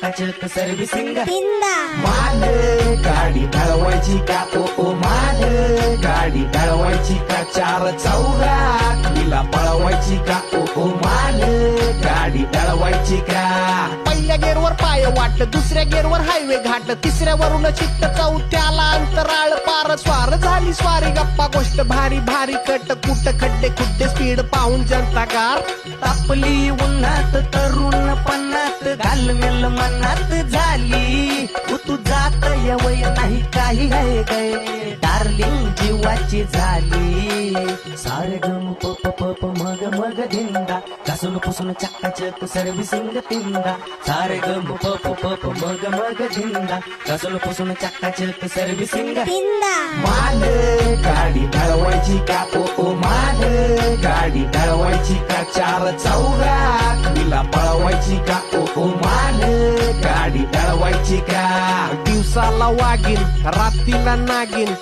Servicing मान गाडी ढळवायची का? ओ ओ मान गाडी ढळवायची का? चार चौघात तिला पळवायची का? ओ ओ मान गाडी ढळवायची का? पहिल्या गेअरवर पाय वाटलं दुसऱ्या गेअरवर हायवे घाटलं तिसऱ्यावरून चित्त चौथ्याला अंतराळ पार स्वार. झाली स्वारी गप्पा गोष्ट भारी भारी कट. कुट खड्डे खुड्डे स्पीड पाहून जनता कार तापली उन्हात तरुण घालमेल मनात झाली. तू जात यवय नाही काही आहे गे डार्लिंग जीवाची झाली. सारे गम पप पप मग मग धिंदा घासून पुसून चक्काचक सर्व्हिसिंग तिंदा सारे गम पप पप मग मग धिंदा घासून पुसून चक्काचक सर्व्हिसिंग तिंदा मान गाडी ढळवायची का? ओ मान गाडी ढळवायची का? चार चौघात दिवसाला वागीन रात्रीला नागिन.